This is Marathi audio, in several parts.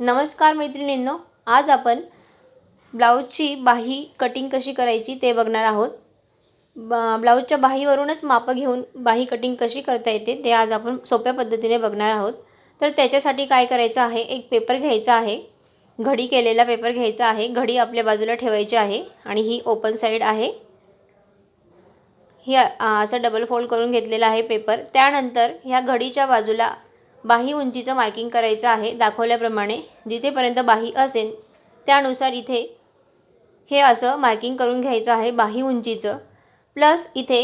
नमस्कार मैत्रिणींनो आज आपण ब्लाऊजची बाही कटिंग कशी करायची ते बघणार आहोत. ब ब्लाऊजच्या बाहीवरूनच मापं घेऊन बाही कटिंग कशी करता येते ते आज आपण सोप्या पद्धतीने बघणार आहोत. तर त्याच्यासाठी काय करायचं आहे एक पेपर घ्यायचा आहे. घडी केलेला पेपर घ्यायचा आहे. घडी आपल्या बाजूला ठेवायची आहे आणि ही ओपन साईड आहे. ही असं डबल फोल्ड करून घेतलेला आहे पेपर त्यानंतर ह्या घडीच्या बाजूला बाही उंचीचं मार्किंग करायचं आहे दाखवल्याप्रमाणे जिथेपर्यंत बाही असेल त्यानुसार इथे हे असं मार्किंग करून घ्यायचं आहे बाही उंचीचं. प्लस इथे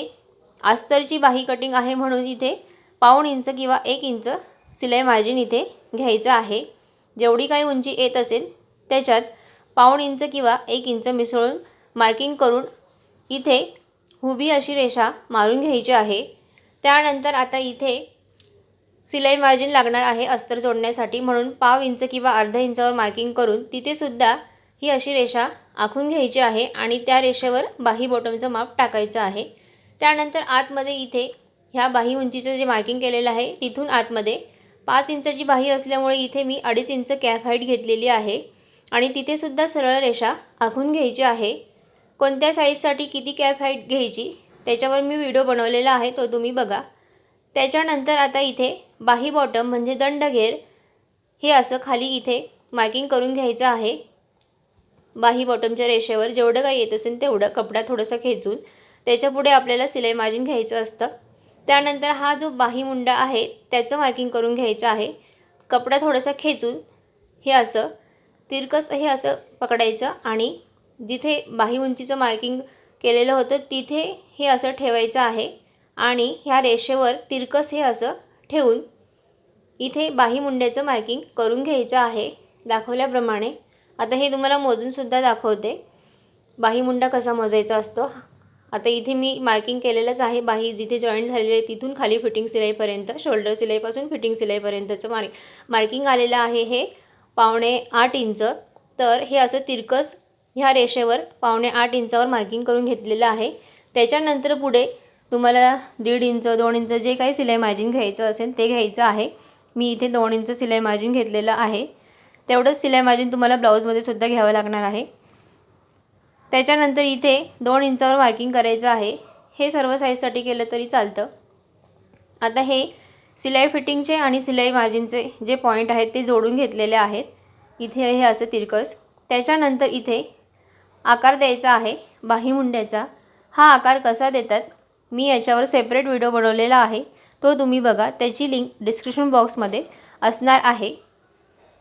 अस्तरची बाही कटिंग आहे म्हणून इथे पाऊण इंच किंवा एक इंच सिलाई मार्जिन इथे घ्यायचं आहे. जेवढी काही उंची येत असेल त्याच्यात पाऊण इंच किंवा एक इंच मिसळून मार्किंग करून इथे हुबी अशी रेषा मारून घ्यायची आहे. त्यानंतर आता इथे सिलाई मार्जिन लागणार आहे अस्तर जोडण्यासाठी म्हणून पाव इंच किंवा अर्धा इंचावर मार्किंग करून तिथेसुद्धा ही अशी रेषा आखून घ्यायची आहे आणि त्या रेषेवर बाही बॉटमचं माप टाकायचं आहे. त्यानंतर आतमध्ये इथे ह्या बाही उंचीचं जे मार्किंग केलेलं आहे तिथून आतमध्ये पाच इंचाची बाही असल्यामुळे इथे मी अडीच इंच कॅप हाईट घेतलेली आहे आणि तिथेसुद्धा सरळ रेषा आखून घ्यायची आहे. कोणत्या साईजसाठी किती कॅप हाईट घ्यायची त्याच्यावर मी व्हिडिओ बनवलेला आहे तो तुम्ही बघा. त्याच्यानंतर आता इथे बाही बॉटम म्हणजे दंडघेर हे असं खाली इथे मार्किंग करून घ्यायचं आहे. बाही बॉटमच्या रेषेवर जेवढं काही येत असेल तेवढं कपडा थोडंसं खेचून त्याच्यापुढे आपल्याला सिलाई मार्जिन घ्यायचं असतं. त्यानंतर हा जो बाही मुंडा आहे त्याचं मार्किंग करून घ्यायचं आहे. कपडा थोडासा खेचून हे असं तिरकस हे असं पकडायचं आणि जिथे बाही उंचीचं मार्किंग केलेलं होतं तिथे हे असं ठेवायचं आहे. आणि ह्या रेषेवर तिरकस हे असं ठेवून इथे बाही मुंड्याचं मार्किंग करून घ्यायचं आहे दाखवल्याप्रमाणे. आता हे तुम्हाला मोजूनसुद्धा दाखवते. बाही मुंडा कसा मोजायचा असतो? आता इथे मी मार्किंग केलेलंच आहे. बाही जिथे जॉईंट झालेली आहे तिथून खाली फिटिंग सिलाईपर्यंत शोल्डर सिलाईपासून फिटिंग सिलाईपर्यंतचं मार्क मार्किंग आलेलं आहे हे पावणे आठ इंच. तर हे असं तिरकस ह्या रेषेवर पावणे आठ इंचावर मार्किंग करून घेतलेलं आहे. त्याच्यानंतर पुढे तुम्हाला दीड इंच दोन इंच जे काही सिलाई मार्जिन घ्यायचं असेल ते घ्यायचं आहे. मी इथे दोन इंच सिलाई मार्जिन घेतलेलं आहे. तेवढंच सिलाई मार्जिन तुम्हाला ब्लाऊजमध्ये सुद्धा घ्यावं लागणार आहे. त्याच्यानंतर इथे दोन इंचावर मार्किंग करायचं आहे. हे सर्व साईजसाठी केलं तरी चालतं. आता हे सिलाई फिटिंगचे आणि सिलाई मार्जिनचे जे पॉईंट आहेत ते जोडून घेतलेले आहेत. इथे हे असं तिरकस. त्याच्यानंतर इथे आकार द्यायचा आहे. बाही मुंड्याचा. हा आकार कसा देतात? मी याच्यावर सेपरेट व्हिडिओ बनवलेला आहे. तो तुम्ही बघा. त्याची लिंक डिस्क्रिप्शन बॉक्समध्ये असणार आहे.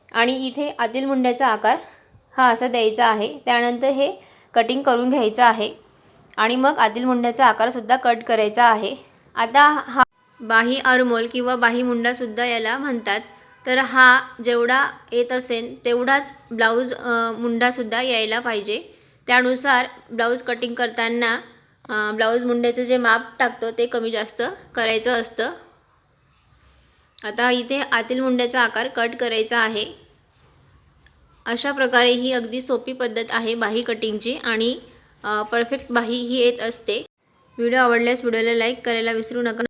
आणि इथे आतील मुंड्याचा आकार हा असा द्यायचा आहे. त्यानंतर हे कटिंग करून घ्यायचं आहे. आणि मग आतील मुंड्याचा आकारसुद्धा कट करायचा आहे. आता हा बाही अरमोल किंवा बाही मुंडासुद्धा याला म्हणतात. तर हा जेवढा येत असेल तेवढाच ब्लाऊज मुंडासुद्धा यायला पाहिजे. त्यानुसार ब्लाऊज कटिंग करताना ब्लाऊज मुंड्याचं जे माप टाकतो ते कमी जास्त करायचं असतं. आता इथे आतील मुंड्याचा आकार कट करायचा आहे. अशा प्रकारे ही अगदी सोपी पद्धत आहे बाही कटिंगची आणि परफेक्ट बाही ही येत असते. व्हिडिओ आवडल्यास व्हिडिओला लाईक करायला विसरू नका.